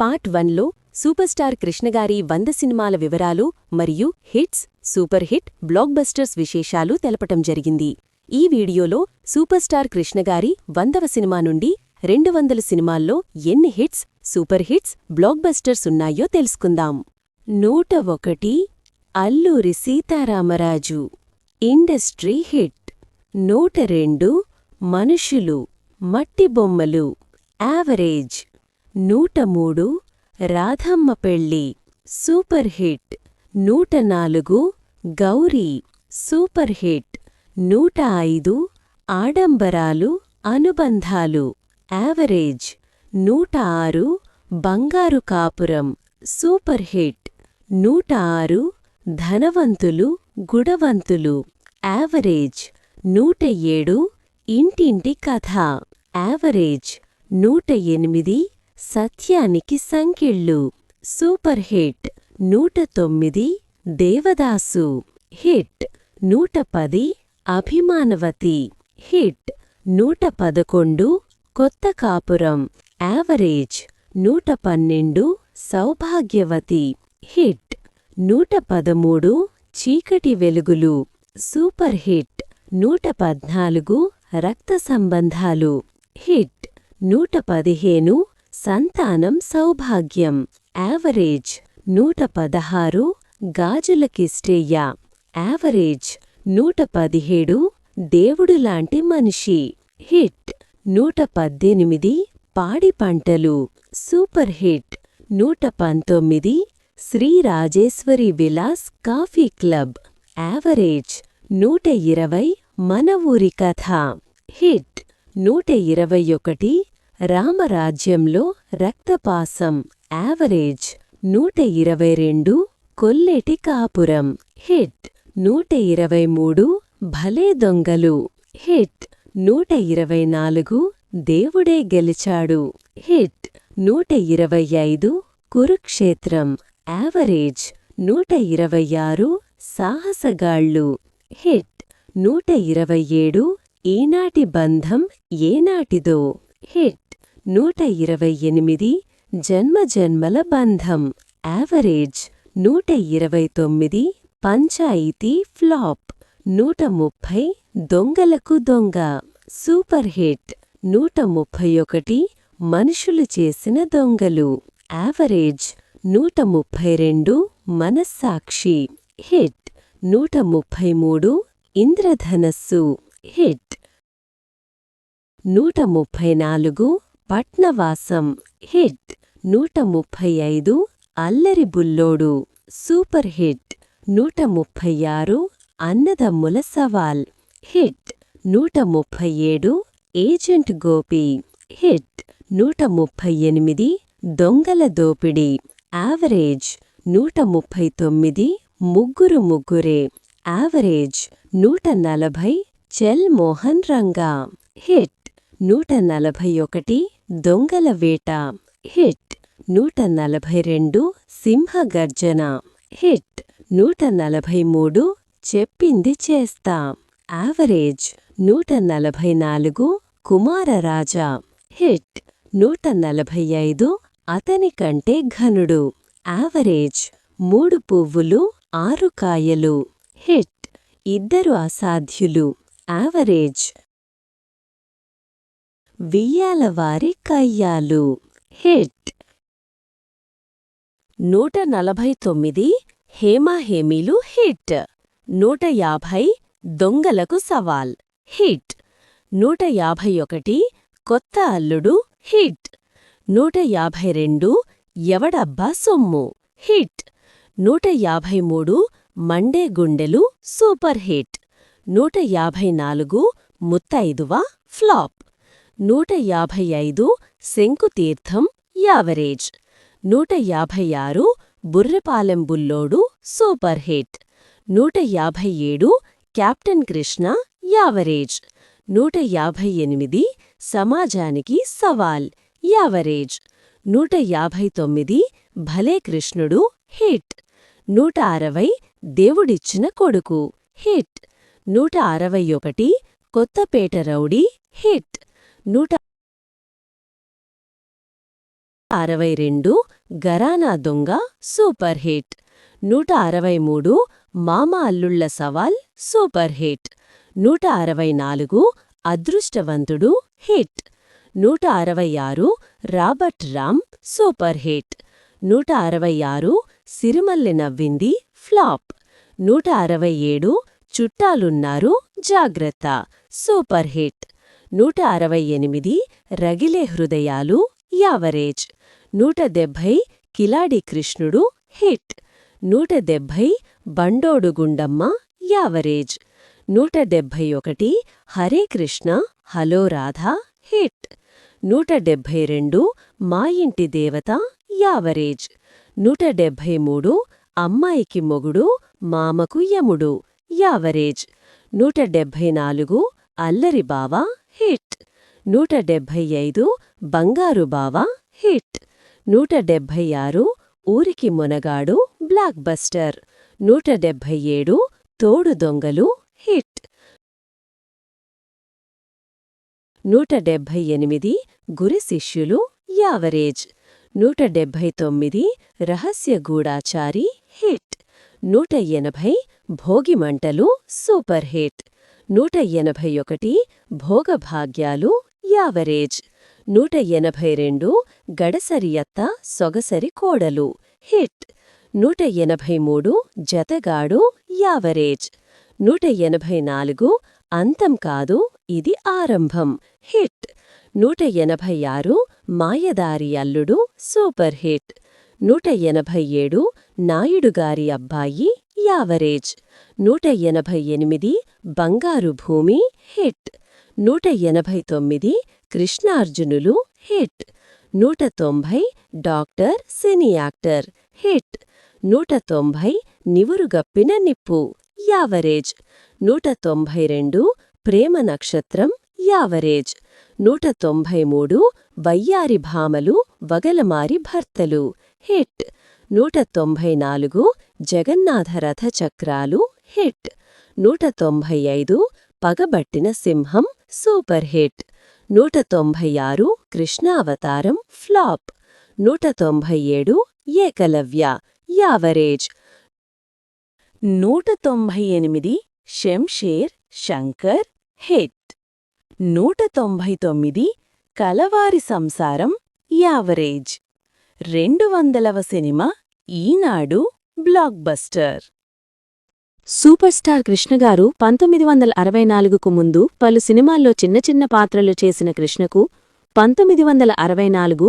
Part వన్లో super star కృష్ణగారి వంద సినిమాల వివరాలు మరియు hits super hit blockbusters విశేషాలు తెలపటం జరిగింది. ఈ వీడియోలో సూపర్ స్టార్ కృష్ణగారి వందవ సినిమా నుండి రెండు వందల సినిమాల్లో ఎన్ని hits super hits blockbusters ఉన్నాయో తెలుసుకుందాం. నూట ఒకటి అల్లూరి సీతారామరాజు ఇండస్ట్రీ హిట్. నూట రెండు మనుషులు మట్టి బొమ్మలు యావరేజ్. నూట మూడు రాధమ్మ పెళ్ళి సూపర్ హిట్. నూట నాలుగు గౌరీ సూపర్ హిట్. నూట ఐదు ఆడంబరాలు అనుబంధాలు. యావరేజ్ నూట ఆరు బంగారు కాపురం సూపర్ హిట్. నూట ఆరు ధనవంతులు గుడవంతులు యావరేజ్ నూట ఏడు ఇంటింటి కథ. యావరేజ్ నూట ఎనిమిది సత్యానికి సంకిళ్ళు సూపర్ హిట్. నూట తొమ్మిది దేవదాసు. హిట్. నూట పది అభిమానవతి. హిట్. నూట పదకొండు కొత్త కాపురం. యావరేజ్. నూట పన్నెండు సౌభాగ్యవతి. హిట్. నూట పదమూడు చీకటి వెలుగులు. Super hit. నూట పద్నాలుగు రక్త సంబంధాలు. హిట్. నూట పదిహేను సంతానం సౌభాగ్యం. యావరేజ్ నూట పదహారు గాజులకిష్టేయ యావరేజ్ నూట పదిహేడు దేవుడులాంటి మనిషి. హిట్ నూట పద్దెనిమిది పాడి పంటలు. సూపర్ హిట్ నూట పంతొమ్మిది Shri Rajeshwari Vilas coffee club. Average నూట ఇరవై మన ఊరి కథ. హిట్ నూట ఇరవై ఒకటి రామరాజ్యంలో రక్తపాసం యావరేజ్ నూట ఇరవై రెండు కొల్లేటి కాపురం. హిట్ నూట ఇరవై మూడు భలే దొంగలు. హిట్ నూట ఇరవై నాలుగు దేవుడే గెలిచాడు. హిట్ నూట ఇరవై ఐదు కురుక్షేత్రం యావరేజ్ నూట ఇరవై ఆరు సాహసగాళ్ళు. హిట్ నూట ఇరవై ఏడు ఈనాటి బంధం ఏనాటిదో. హిట్ నూట ఇరవై ఎనిమిది జన్మజన్మల బంధం. యావరేజ్ నూట ఇరవై తొమ్మిది పంచాయితీ ఫ్లాప్. నూట ముప్పై దొంగలకు దొంగ. సూపర్ హిట్ నూట ముప్పై ఒకటి మనుషులు చేసిన దొంగలు. యావరేజ్ నూట ముప్పై రెండు మనస్సాక్షి. హిట్ నూట ముప్పై మూడు ఇంద్రధనస్సు. హిట్ నూట ముప్పై నాలుగు పట్నవాసం హిట్. నూట ముప్పై ఐదు అల్లరి బుల్లోడు సూపర్ హిట్. నూట ముప్పై ఆరు అన్నదమ్ముల సవాల్ హిట్. నూట ముప్పై ఏడు ఏజెంట్ గోపి హిట్. నూట ముప్పై ఎనిమిది దొంగల దోపిడి యావరేజ్. నూట ముప్పై తొమ్మిది ముగ్గురు ముగ్గురే యావరేజ్. నూట నలభై చెల్ మోహన్ రంగా హిట్. నూట నలభై ఒకటి దొంగల వేట. హిట్. నూట నలభై రెండు సింహగర్జన. హిట్. నూట నలభై మూడు చెప్పింది చేస్తా. యావరేజ్. నూట నలభై నాలుగు కుమారరాజా. హిట్. నూట నలభై ఐదు అతని కంటే ఘనుడు. యావరేజ్. మూడు పువ్వులు ఆరు కాయలు. హిట్. ఇద్దరు అసాధ్యులు. యావరేజ్. వియ్యాలవారి కయ్యాలు. హిట్. నూట నలభై తొమ్మిది హేమాహేమీలు హిట్. నూట యాభై దొంగలకు సవాల్. హిట్. నూట యాభై ఒకటి కొత్త అల్లుడు హిట్. నూట యాభై రెండు ఎవడబ్బా సొమ్ము హిట్. నూట యాభై మూడు మండే గుండెలు సూపర్ హిట్. నూట యాభై నాలుగు ముత్తైదువ ఫ్లాప్. నూట యాభై ఐదు శంకుతీర్థం యావరేజ్. నూట యాభై ఆరు బుర్రపాలెం బుల్లోడు సూపర్ హిట్. నూట యాభై ఏడు కెప్టెన్ కృష్ణ యావరేజ్. నూట యాభై ఎనిమిది సమాజానికి సవాల్ యావరేజ్. నూట యాభై తొమ్మిది భలే కృష్ణుడు హిట్. నూట అరవై దేవుడిచ్చిన కొడుకు హిట్. నూట అరవై ఒకటి కొత్తపేట రౌడీ హిట్. నూట అరవై రెండు గరానా దొంగ సూపర్ హిట్. నూట అరవై మూడు మామ అల్లుళ్ళ సవాల్ సూపర్ హిట్. నూట అరవై నాలుగు అదృష్టవంతుడు హిట్. నూట అరవై ఆరు రాబర్ట్ రామ్ సూపర్ హిట్. నూట అరవై ఆరు సిరిమల్లి నవ్వింది ఫ్లాప్. నూట అరవై ఏడు చుట్టాలున్నారు జాగ్రత్త సూపర్ హిట్. నూట అరవై ఎనిమిది రగిలే హృదయాలు యావరేజ్. నూట డెబ్భై కిలాడి కృష్ణుడు హిట్. నూట డెబ్భై బండోడు గుండమ్మ యావరేజ్. నూట డెబ్భై ఒకటి హరే కృష్ణ హలో రాధా హిట్. నూట డెబ్భై రెండు మా ఇంటి దేవత యావరేజ్. నూట డెబ్భై మూడు అమ్మాయికి మొగుడు మామకు యముడు యావరేజ్. నూట డెబ్భై నాలుగు అల్లరి బావా హిట్. నూట డెబ్భై ఐదు బంగారు బావా హిట్. నూట డెబ్భై ఆరు ఊరికి మొనగాడు బ్లాక్ బస్టర్. నూట డెబ్భై ఏడు తోడు దొంగలు హిట్. నూట డెబ్భై ఎనిమిది గురి శిష్యులు యావరేజ్. నూట డెబ్భై తొమ్మిది రహస్య గూఢాచారి హిట్. నూట ఎనభై భోగిమంటలు సూపర్ హిట్. నూట ఎనభై ఒకటి భోగభాగ్యాలు యావరేజ్. నూట ఎనభై రెండు గడసరియత్త సొగసరి కోడలు. హిట్. నూట ఎనభై మూడు జతగాడు యావరేజ్. నూట ఎనభై నాలుగు అంతం కాదు ఇది ఆరంభం. హిట్. నూట ఎనభై ఆరు మాయదారి అల్లుడు సూపర్ హిట్. నూట ఎనభై ఏడు నాయుడుగారి అబ్బాయి యావరేజ్. నూట ఎనభై ఎనిమిది బంగారు భూమి హిట్. నూట ఎనభై తొమ్మిది కృష్ణార్జునులు హిట్. నూట తొంభై డాక్టర్ సినీ యాక్టర్ హిట్. నూట తొంభై నివురుగప్పిన నిప్పు యావరేజ్. నూట తొంభై రెండు ప్రేమ నక్షత్రం యావరేజ్. నూట తొంభై మూడు వయ్యారి భామలు వగలమారి భర్తలు హిట్. నూట తొంభై నాలుగు జగన్నాథరథ చక్రాలు హిట్. నూట తొంభై ఐదు పగబట్టిన సింహం సూపర్ హిట్. నూట తొంభై ఆరు కృష్ణావతారం ఫ్లాప్. నూట తొంభై ఏడు ఏకలవ్య యావరేజ్. నూట తొంభై ఎనిమిది షంషేర్ శంకర్ హిట్. నూట తొంభై తొమ్మిది కలవారి సంసారం యావరేజ్. రెండు వందలవ సినిమా Eenadu blockbuster super star కృష్ణగారు పంతొమ్మిది వందల అరవై నాలుగుకు ముందు పలు సినిమాల్లో చిన్న చిన్న పాత్రలు చేసిన కృష్ణకు పంతొమ్మిది వందల అరవై నాలుగు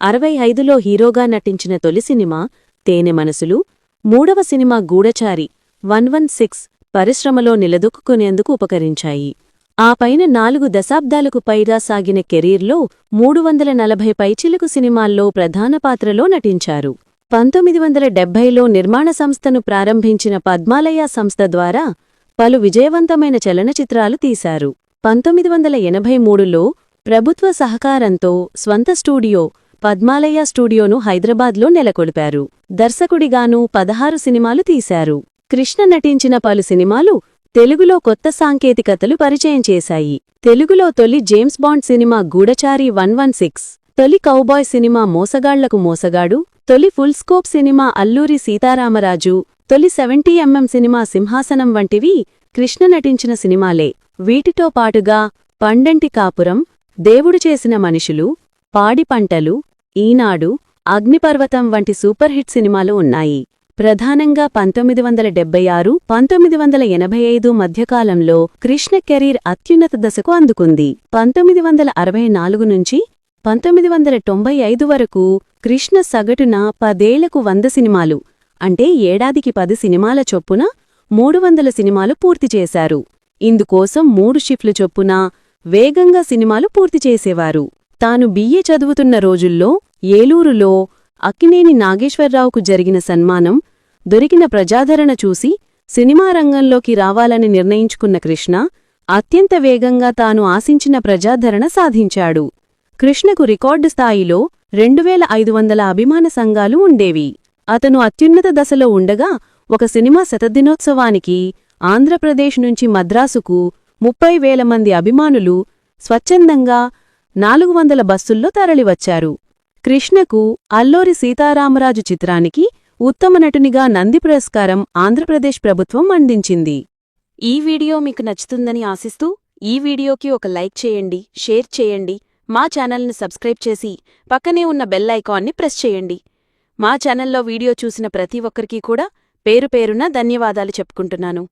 అరవై ఐదులో హీరోగా నటించిన తొలి సినిమా తేనె మనసులు మూడవ సినిమా గూఢచారి వన్ వన్ సిక్స్ పరిశ్రమలో నిలదొక్కునేందుకు ఉపకరించాయి. ఆ పైన నాలుగు దశాబ్దాలకు పైగా సాగిన కెరీర్లో మూడు వందల నలభై పైచిలకు సినిమాల్లో ప్రధాన పాత్రలో నటించారు. పంతొమ్మిది వందల డెబ్బైలో నిర్మాణ సంస్థను ప్రారంభించిన పద్మాలయ సంస్థ ద్వారా పలు విజయవంతమైన చలనచిత్రాలు తీశారు. పంతొమ్మిది వందల ఎనభై మూడులో ప్రభుత్వ సహకారంతో స్వంత స్టూడియో పద్మాలయ స్టూడియోను హైదరాబాద్లో నెలకొల్పారు. దర్శకుడిగానూ పదహారు సినిమాలు తీశారు. కృష్ణ నటించిన పలు సినిమాలు తెలుగులో కొత్త సాంకేతికతలు పరిచయం చేశాయి. తెలుగులో తొలి జేమ్స్ బాండ్ సినిమా గూఢచారి వన్ వన్ సిక్స్ తొలి కౌబాయ్ సినిమా మోసగాళ్ళకు మోసగాడు తొలి ఫుల్స్కోప్ సినిమా అల్లూరి సీతారామరాజు తొలి సెవెంటీ ఎంఎం సినిమా సింహాసనం వంటివి కృష్ణ నటించిన సినిమాలే. వీటితో పాటుగా పండంటి కాపురం దేవుడు చేసిన మనుషులు పాడి పంటలు ఈనాడు అగ్నిపర్వతం వంటి సూపర్ హిట్ సినిమాలు ఉన్నాయి. ప్రధానంగా పంతొమ్మిది వందల డెబ్బై ఆరు పంతొమ్మిది వందల ఎనభై ఐదు మధ్యకాలంలో కృష్ణ కెరీర్ అత్యున్నత దశకు అందుకుంది. పంతొమ్మిది వందల అరవై నాలుగు నుంచి పంతొమ్మిది వందల తొంభై ఐదు వరకు కృష్ణ సగటున పదేళ్ళకు వంద సినిమాలు అంటే ఏడాదికి పది సినిమాల చొప్పున మూడు వందల సినిమాలు పూర్తి చేశారు. ఇందుకోసం మూడు షిఫ్లు చొప్పున వేగంగా సినిమాలు పూర్తి చేసేవారు. తాను బిఏ చదువుతున్న రోజుల్లో ఏలూరులో అక్కినేని నాగేశ్వరరావుకు జరిగిన సన్మానం దొరికిన ప్రజాదరణ చూసి సినిమా రంగంలోకి రావాలని నిర్ణయించుకున్న కృష్ణ అత్యంత వేగంగా తాను ఆశించిన ప్రజాదరణ సాధించాడు. కృష్ణకు రికార్డు స్థాయిలో రెండువేల ఐదు వందల అభిమాన సంఘాలు ఉండేవి. అతను అత్యున్నత దశలో ఉండగా ఒక సినిమా శతదినోత్సవానికి ఆంధ్రప్రదేశ్ నుంచి మద్రాసుకు ముప్పై వేల మంది అభిమానులు స్వచ్ఛందంగా నాలుగు వందల బస్సుల్లో తరలివచ్చారు. కృష్ణకు అల్లోరి సీతారామరాజు చిత్రానికి ఉత్తమ నటునిగా నంది పురస్కారం ఆంధ్రప్రదేశ్ ప్రభుత్వం అందించింది. ఈ వీడియో మీకు నచ్చుతుందని ఆశిస్తూ ఈ వీడియోకి ఒక లైక్ చేయండి షేర్ చేయండి మా ఛానల్ను సబ్స్క్రైబ్ చేసి పక్కనే ఉన్న బెల్ ఐకాన్ని ప్రెస్ చేయండి. మా ఛానల్లో వీడియో చూసిన ప్రతి ఒక్కరికీ కూడా పేరు పేరున ధన్యవాదాలు చెప్పుకుంటున్నాను.